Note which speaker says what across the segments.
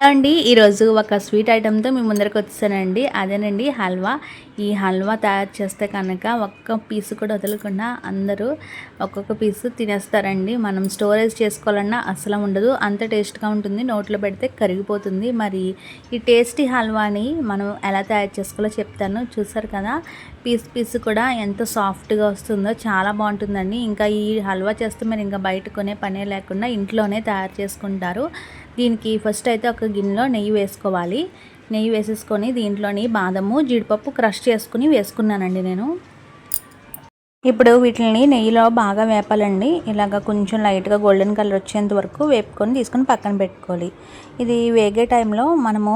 Speaker 1: అండి ఈరోజు ఒక స్వీట్ ఐటెంతో మీ ముందరకు వచ్చానండి అదేనండి హల్వా. ఈ హల్వా తయారు చేస్తే కనుక ఒక్క పీసు కూడా వదలకుండా అందరూ ఒక్కొక్క పీసు తినేస్తారండి. మనం స్టోరేజ్ చేసుకోవాలన్నా అసలు ఉండదు. అంత టేస్ట్గా ఉంటుంది. నోట్లో పెడితే కరిగిపోతుంది. మరి ఈ టేస్టీ హల్వాని మనం ఎలా తయారు చేసుకోవాలో చెప్తాను. చూసారు కదా పీస్ పీస్ కూడా ఎంత సాఫ్ట్గా వస్తుందో చాలా బాగుంటుందండి. ఇంకా ఈ హల్వా చేస్తే మీరు ఇంకా బయట కొనే పనే లేకుండా ఇంట్లోనే తయారు చేసుకుంటారు. దీనికి ఫస్ట్ అయితే ఒక గిన్నెలో నెయ్యి వేసుకోవాలి. నెయ్యి వేసేసుకొని దీంట్లోని బాదము జీడిపప్పు క్రష్ చేసుకుని వేసుకున్నానండి నేను. ఇప్పుడు వీటిని నెయ్యిలో బాగా వేపాలండి. ఇలాగ కొంచెం లైట్గా గోల్డెన్ కలర్ వచ్చేంత వరకు వేపుకొని తీసుకొని పక్కన పెట్టుకోవాలి. ఇది వేగే టైంలో మనము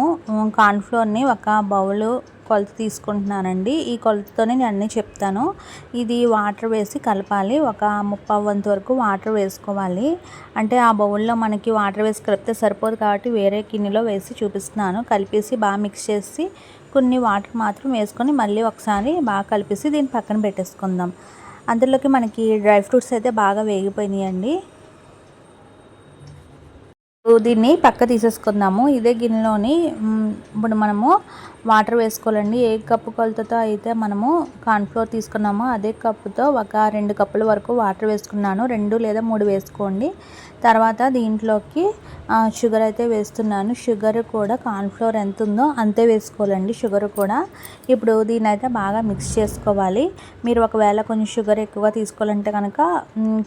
Speaker 1: కార్న్ఫ్లోర్ని ఒక బౌల్ కొలత తీసుకుంటున్నానండి. ఈ కొలతతోనే నేను అన్నీ చెప్తాను. ఇది వాటర్ వేసి కలపాలి. ఒక ముప్పై వంతు వరకు వాటర్ వేసుకోవాలి. అంటే ఆ బౌల్లో మనకి వాటర్ వేసి కలిపితే సరిపోదు కాబట్టి వేరే గిన్నెలో వేసి చూపిస్తున్నాను. కలిపేసి బాగా మిక్స్ చేసి కొన్ని వాటర్ మాత్రం వేసుకొని మళ్ళీ ఒకసారి బాగా కలిపేసి దీన్ని పక్కన పెట్టేసుకుందాం. అందులోకి మనకి డ్రై ఫ్రూట్స్ అయితే బాగా వేగిపోయినాయండి. దీన్ని పక్క తీసేసుకుందాము. ఇదే గిన్నెలోని ఇప్పుడు మనము వాటర్ వేసుకోవాలండి. ఏ కప్పు కొలతతో అయితే మనము కార్న్ఫ్లోర్ తీసుకున్నామో అదే కప్పుతో ఒక రెండు కప్పుల వరకు వాటర్ వేసుకున్నాను. రెండు లేదా మూడు వేసుకోండి. తర్వాత దీంట్లోకి షుగర్ అయితే వేస్తున్నాను. షుగర్ కూడా కార్న్ఫ్లోర్ ఎంత ఉందో అంతే వేసుకోవాలండి షుగర్ కూడా. ఇప్పుడు దీని అయితే బాగా మిక్స్ చేసుకోవాలి. మీరు ఒకవేళ కొంచెం షుగర్ ఎక్కువ తీసుకోవాలంటే కనుక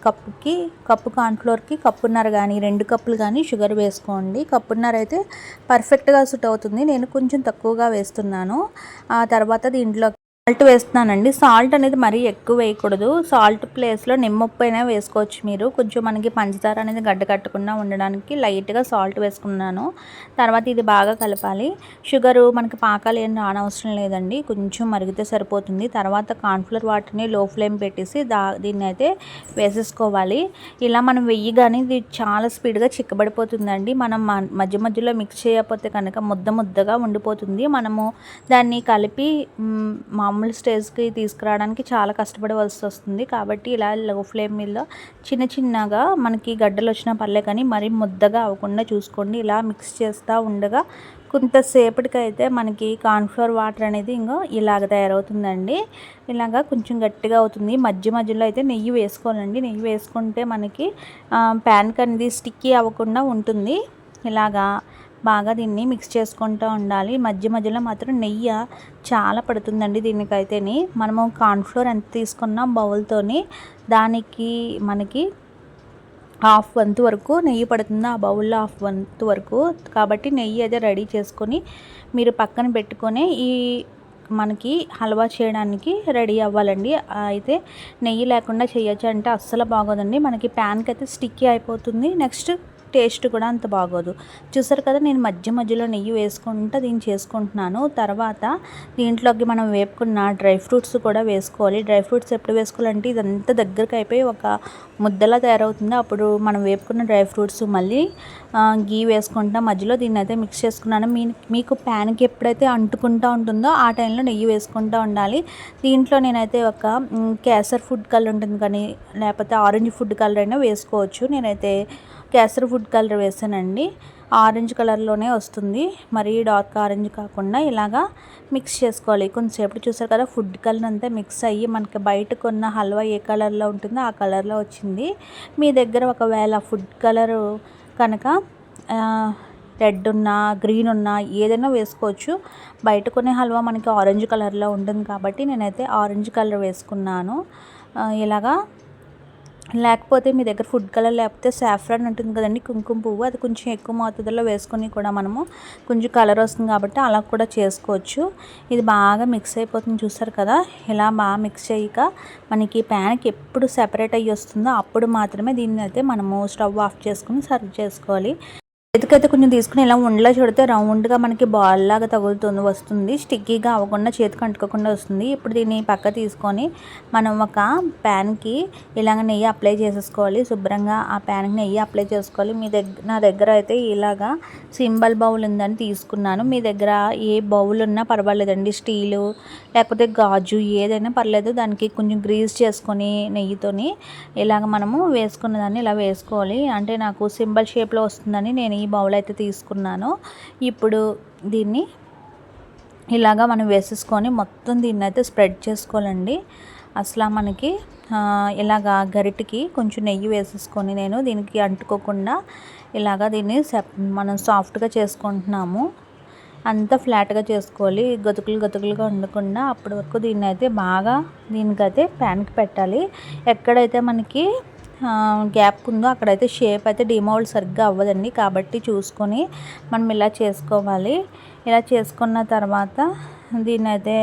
Speaker 1: కప్పుకి కప్పు కార్న్ఫ్లోర్కి కప్పున్నర కానీ రెండు కప్పులు కానీ షుగర్ వేసుకోండి. కప్పున్నర అయితే పర్ఫెక్ట్గా సుట్ అవుతుంది. నేను కొంచెం తక్కువగా వేస్తున్నాను ఆ తర్వాత దీంట్లో సాల్ట్ వేస్తున్నానండి. సాల్ట్ అనేది మరీ ఎక్కువ వేయకూడదు. సాల్ట్ ప్లేస్లో నిమ్మప్పు అయినా వేసుకోవచ్చు మీరు. కొంచెం మనకి పంచదార అనేది గడ్డ కట్టకుండా ఉండడానికి లైట్గా సాల్ట్ వేసుకున్నాను. తర్వాత ఇది బాగా కలపాలి. షుగరు మనకి పాకాలు ఏం రానవసరం లేదండి. కొంచెం మరిగితే సరిపోతుంది. తర్వాత కార్న్ఫ్లవర్ వాటిని లో ఫ్లేమ్ పెట్టేసి దా దీన్ని అయితే వేసేసుకోవాలి. ఇలా మనం వెయ్యగానే ఇది చాలా స్పీడ్గా చిక్కబడిపోతుందండి. మనం మధ్య మధ్యలో మిక్స్ చేయకపోతే కనుక ముద్ద ముద్దగా ఉండిపోతుంది. మనము దాన్ని కలిపి మామూలు మామూలు స్టేజ్కి తీసుకురావడానికి చాలా కష్టపడవలసి వస్తుంది. కాబట్టి ఇలా లో ఫ్లేమ్ మీద చిన్న చిన్నగా మనకి గడ్డలు వచ్చిన పర్లే కానీ మరీ ముద్దగా అవ్వకుండా చూసుకోండి. ఇలా మిక్స్ చేస్తూ ఉండగా కొంతసేపటికి అయితే మనకి కార్న్ఫ్లవర్ వాటర్ అనేది ఇంకా ఇలాగ తయారవుతుందండి. ఇలాగా కొంచెం గట్టిగా అవుతుంది. మధ్య మధ్యలో అయితే నెయ్యి వేసుకోవాలండి. నెయ్యి వేసుకుంటే మనకి ప్యాన్కి అనేది స్టిక్కీ అవ్వకుండా ఉంటుంది. ఇలాగా బాగా దీన్ని మిక్స్ చేసుకుంటూ ఉండాలి. మధ్య మధ్యలో మాత్రం నెయ్యి చాలా పడుతుందండి దీనికైతేని. మనము కార్న్ఫ్లోర్ ఎంత తీసుకున్నా బౌల్తోని దానికి మనకి హాఫ్ వంతు వరకు నెయ్యి పడుతుంది. ఆ బౌల్లో హాఫ్ వంతు వరకు. కాబట్టి నెయ్యి అయితే రెడీ చేసుకొని మీరు పక్కన పెట్టుకొని ఈ మనకి హల్వా చేయడానికి రెడీ అవ్వాలండి. అయితే నెయ్యి లేకుండా చేయొచ్చు అంటే అస్సలు బాగోదండి. మనకి ప్యాన్కి అయితే స్టిక్కీ అయిపోతుంది. నెక్స్ట్ టేస్ట్ కూడా అంత బాగోదు. చూసారు కదా నేను మధ్య మధ్యలో నెయ్యి వేసుకుంటూ దీన్ని చేసుకుంటున్నాను. తర్వాత దీంట్లోకి మనం వేపుకున్న డ్రై ఫ్రూట్స్ కూడా వేసుకోవాలి. డ్రై ఫ్రూట్స్ ఎప్పుడు వేసుకోవాలంటే ఇదంతా దగ్గరకు అయిపోయి ఒక ముద్దలా తయారవుతుంది. అప్పుడు మనం వేపుకున్న డ్రై ఫ్రూట్స్ మళ్ళీ గీ వేసుకుంటా మధ్యలో దీన్ని అయితే మిక్స్ చేసుకున్నాను. మీ మీకు ప్యాన్కి ఎప్పుడైతే అంటుకుంటూ ఉంటుందో ఆ టైంలో నెయ్యి వేసుకుంటూ ఉండాలి. దీంట్లో నేనైతే ఒక కేసర్ ఫుడ్ కలర్ ఉంటుంది కానీ లేకపోతే ఆరెంజ్ ఫుడ్ కలర్ అయినా వేసుకోవచ్చు. నేనైతే కేసర్ ఫుడ్ కలర్ వేసానండి. ఆరెంజ్ కలర్లోనే వస్తుంది. మరీ డార్క్ ఆరెంజ్ కాకుండా ఇలాగా మిక్స్ చేసుకోవాలి. కొంచెంసేపు చూసారు కదా ఫుడ్ కలర్ అంతా మిక్స్ అయ్యి మనకి బయట కొన్న హల్వా ఏ కలర్లో ఉంటుందో ఆ కలర్లో వచ్చింది. మీ దగ్గర ఒకవేళ ఫుడ్ కలరు కనుక రెడ్ ఉన్నా గ్రీన్ ఉన్నా ఏదైనా వేసుకోవచ్చు. బయట కొనే హల్వా మనకి ఆరెంజ్ కలర్లో ఉంటుంది కాబట్టి నేనైతే ఆరెంజ్ కలర్ వేసుకున్నాను. ఇలాగా లేకపోతే మీ దగ్గర ఫుడ్ కలర్ లేకపోతే సాఫ్రాన్ ఉంటుంది కదండి కుంకుమ పువ్వు. అది కొంచెం ఎక్కువ మోతాదులో వేసుకొని కూడా మనము కొంచెం కలర్ వస్తుంది కాబట్టి అలా కూడా చేసుకోవచ్చు. ఇది బాగా మిక్స్ అయిపోతుంది చూసారు కదా ఇలా బాగా మిక్స్ చేయక మనకి ప్యాన్కి ఎప్పుడు సెపరేట్ అయ్యి వస్తుందో అప్పుడు మాత్రమే దీన్ని అయితే మనము స్టవ్ ఆఫ్ చేసుకుని సర్వ్ చేసుకోవాలి. చేతికైతే కొంచెం తీసుకుని ఇలా ఉండలా చూడితే రౌండ్గా మనకి బాల్ లాగా తగులుతుంది వస్తుంది. స్టిక్కీగా అవ్వకుండా చేతికి అంటుకోకుండా వస్తుంది. ఇప్పుడు దీన్ని పక్క తీసుకొని మనం ఒక ప్యాన్కి ఇలాగ నెయ్యి అప్లై చేసేసుకోవాలి. శుభ్రంగా ఆ ప్యాన్కి నెయ్యి అప్లై చేసుకోవాలి. మీ దగ్గర నా దగ్గర అయితే ఇలాగా సింబల్ బౌల్ ఉందని తీసుకున్నాను. మీ దగ్గర ఏ బౌల్ ఉన్నా పర్వాలేదండి. స్టీలు లేకపోతే గాజు ఏదైనా పర్లేదు. దానికి కొంచెం గ్రీస్ చేసుకొని నెయ్యితోని ఇలాగ మనము వేసుకున్న దాన్ని ఇలా వేసుకోవాలి. అంటే నాకు సింబల్ షేప్లో వస్తుందని నేను ఈ బౌల్ అయితే తీసుకున్నాను. ఇప్పుడు దీన్ని ఇలాగా మనం వేసేసుకొని మొత్తం దీన్ని అయితే స్ప్రెడ్ చేసుకోవాలండి. అసలు మనకి ఇలాగా గరిటికి కొంచెం నెయ్యి వేసేసుకొని నేను దీనికి అంటుకోకుండా ఇలాగా దీన్ని మనం సాఫ్ట్గా చేసుకుంటున్నాము. అంతా ఫ్లాట్గా చేసుకోవాలి. గతుకులు గతుకులుగా ఉండకుండా అప్పటి వరకు దీన్ని అయితే బాగా దీనికైతే ప్యాన్కి పెట్టాలి. ఎక్కడైతే మనకి గ్యాప్ ఉందో అక్కడైతే షేప్ అయితే డిమౌల్డ్ సరిగ్గా అవ్వదండి. కాబట్టి చూసుకొని మనం ఇలా చేసుకోవాలి. ఇలా చేసుకున్న తర్వాత దీన్ని అయితే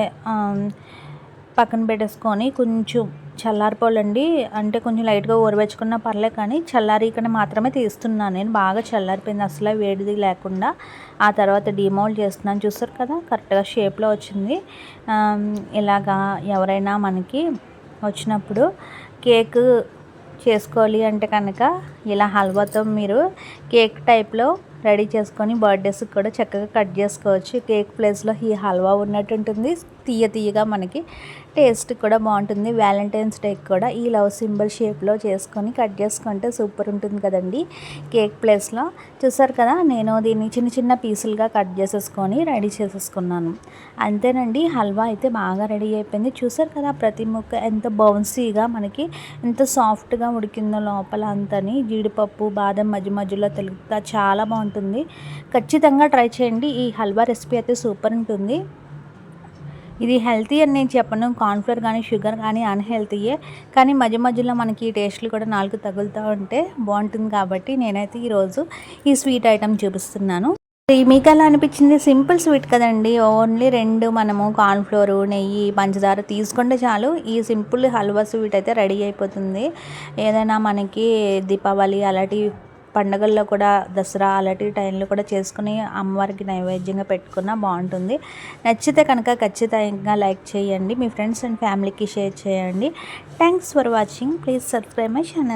Speaker 1: పక్కన పెట్టేసుకొని కొంచెం చల్లారిపోవాలండి. అంటే కొంచెం లైట్గా ఊరబెచ్చుకున్నా పర్లే కానీ చల్లారికనే మాత్రమే తీస్తున్నాను నేను. బాగా చల్లారిపోయింది. అసలు వేడిది లేకుండా ఆ తర్వాత డిమోల్డ్ చేస్తున్నాను. చూస్తారు కదా కరెక్ట్గా షేప్లో వచ్చింది. ఇలాగా ఎవరైనా మనకి వచ్చినప్పుడు కేక్ చేసుకోవాలి అంటే కనుక ఇలా హల్వాతో మీరు కేక్ టైప్లో రెడీ చేసుకొని బర్త్డేస్కి కూడా చక్కగా కట్ చేసుకోవచ్చు. కేక్ ప్లేస్లో ఈ హల్వా ఉన్నట్టు ఉంటుంది తీయ తీయగా మనకి టేస్ట్ కూడా బాగుంటుంది. వ్యాలంటైన్స్ డేకి కూడా ఈ లవ్ సింబల్ షేప్లో చేసుకొని కట్ చేసుకుంటే సూపర్ ఉంటుంది కదండి. కేక్ ప్లేస్లో చూసారు కదా నేను దీన్ని చిన్న చిన్న పీసులుగా కట్ చేసేసుకొని రెడీ చేసేసుకున్నాను. అంతేనండి హల్వా అయితే బాగా రెడీ అయిపోయింది. చూసారు కదా ప్రతి ముక్క ఎంత బౌన్సీగా మనకి ఎంత సాఫ్ట్గా ఉడికిందో లోపల అంతని జీడిపప్పు బాదం మధ్య మధ్యలో తెలుగుతా చాలా బాగుంటుంది. ఖచ్చితంగా ట్రై చేయండి. ఈ హల్వా రెసిపీ అయితే సూపర్ ఉంటుంది. ఇది హెల్తీ అని నేను చెప్పను. కార్న్ఫ్లోర్ కానీ షుగర్ కానీ అన్హెల్తీయే. కానీ మధ్య మధ్యలో మనకి ఈ టేస్ట్లు కూడా నాలుగు తగులుతూ ఉంటే బాగుంటుంది కాబట్టి నేనైతే ఈరోజు ఈ స్వీట్ ఐటెం చూపిస్తున్నాను. మీకు ఎలా అనిపించింది సింపుల్ స్వీట్ కదండి. ఓన్లీ రెండు మనము కార్న్ఫ్లోర్ నెయ్యి పంచదార తీసుకుంటే చాలు. ఈ సింపుల్ హల్వా స్వీట్ అయితే రెడీ అయిపోతుంది. ఏదైనా మనకి దీపావళి అలాంటి పండగల్లో కూడా దసరా అలాంటి టైంలో కూడా చేసుకుని అమ్మవారికి నైవేద్యంగా పెట్టుకున్నా బాగుంటుంది. నచ్చితే కనుక ఖచ్చితంగా లైక్ చేయండి. మీ ఫ్రెండ్స్ అండ్ ఫ్యామిలీకి షేర్ చేయండి. Thanks for watching please subscribe my channel